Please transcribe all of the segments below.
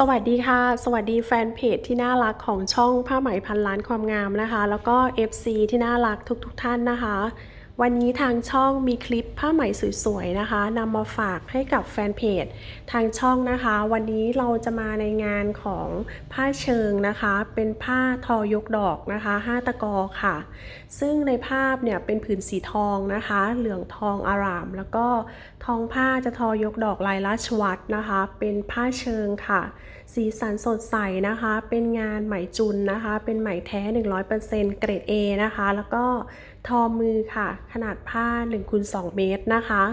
สวัสดีค่ะ สวัสดีแฟนเพจที่น่ารักของช่องผ้าไหมพันล้านความงามนะคะ แล้วก็ FC ที่น่ารักทุกๆทท่านนะคะ วันนี้ทางช่องมีคลิปผ้าไหมสวยๆนะคะนำมาฝากให้กับแฟนเพจ ทางช่องนะคะ วันนี้เราจะมาในงานของผ้าเชิงนะคะ เป็นผ้าทอยกดอกนะคะ5ตะกอค่ะ ซึ่งในภาพเนี่ยเป็นผืนสีทองนะคะ เหลืองทองอาราม แล้วก็ทองผ้าจะทอยกดอกลายราชวัตรนะคะ เป็นผ้าเชิงค่ะ สีสันสดใสนะคะ เป็นงานไหมจุนนะคะ เป็นไหมแท้ 100%เกรด A นะคะ แล้วก็ทอมือค่ะขนาดผ้า1คูณ2เมตรนะคะ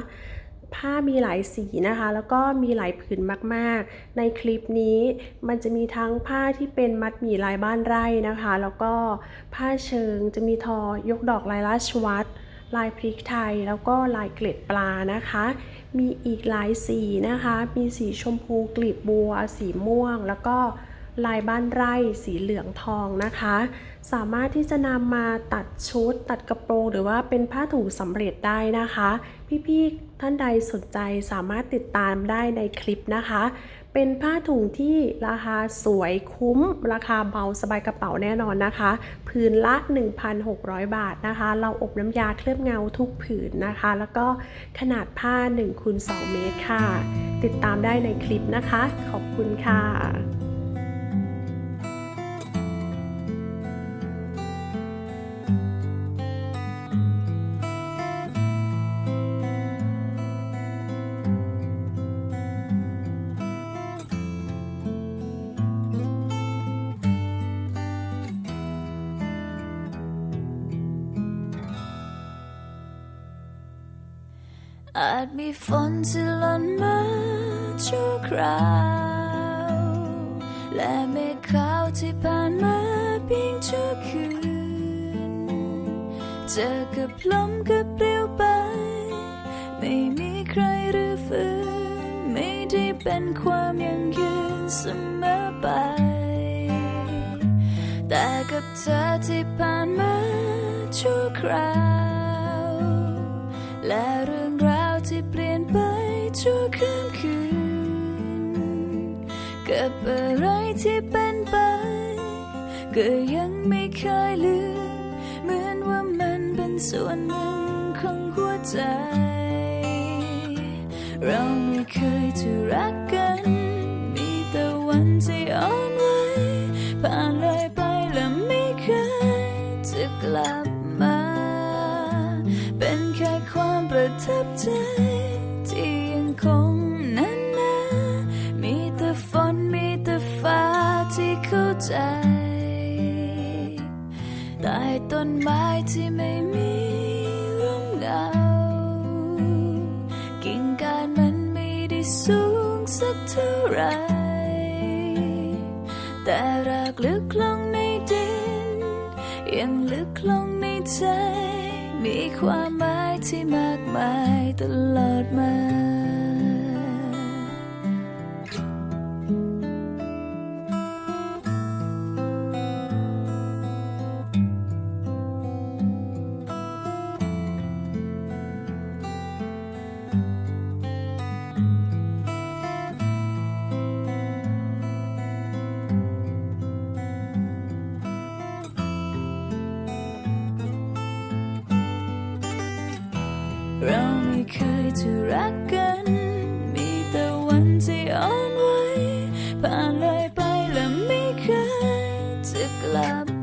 ผ้ามีหลายสีนะคะ แล้วก็มีหลายผืนมากๆ ในคลิปนี้มันจะมีทั้งผ้าที่เป็นมัดหมี่ลายบ้านไร่นะคะ แล้วก็ผ้าเชิงจะมีทอยกดอกลายราชวัตรลายพริกไทยแล้วก็ลายเกล็ดปลานะคะ มีอีกหลายสีนะคะ มีสีชมพูกลีบบัว สีม่วง แล้วก็ ลายบ้านไร่สีเหลืองทองนะคะ สามารถที่จะนำมาตัดชุด ตัดกระโปรงหรือว่าเป็นผ้าถุงสำเร็จได้นะคะ พี่ๆท่านใดสนใจสามารถติดตามได้ในคลิปนะคะ เป็นผ้าถุงที่ราคาสวยคุ้ม ราคาเบาสบายกระเป๋าแน่นอนนะคะ ผืนละ 1,600 บาทนะคะ เราอบน้ำยาเคลือบเงาทุกผืนนะคะ แล้วก็ขนาดผ้า1คูณ2เมตรค่ะ ติดตามได้ในคลิปนะคะ ขอบคุณค่ะ อาจมีฝนที่หล่นมาชั่วคราว และเมฆขาวที่ผ่านมาเพียงชั่วคืน เจอกับลมกับเปลี่ยวไป ไม่มีใครหรือฟื้น ไม่ได้เป็นความยั่งยืนเสมอไป แต่กับเธอที่ผ่านมาชั่วคราว และเรื่อง ชั่วข้ามคืน กับอะไรที่เป็นไป ก็ยังไม่เคยลืม เหมือนว่ามันเป็นส่วนหนึ่งของหัวใจ เราไม่เคยจะรักกัน ต้นไม้ที่ไม่มีร่มเงากิ่งก้านมันไม่ได้สูงสักเท่าไร แต่รากลึกลงในดิน ยังลึกลงในใจ มีความหมายที่มากมายตลอดมา เราไม่เคยจะรักกัน มีแต่วันที่อ่อนไหวผ่านเลยไปและไม่เคยจะกลับ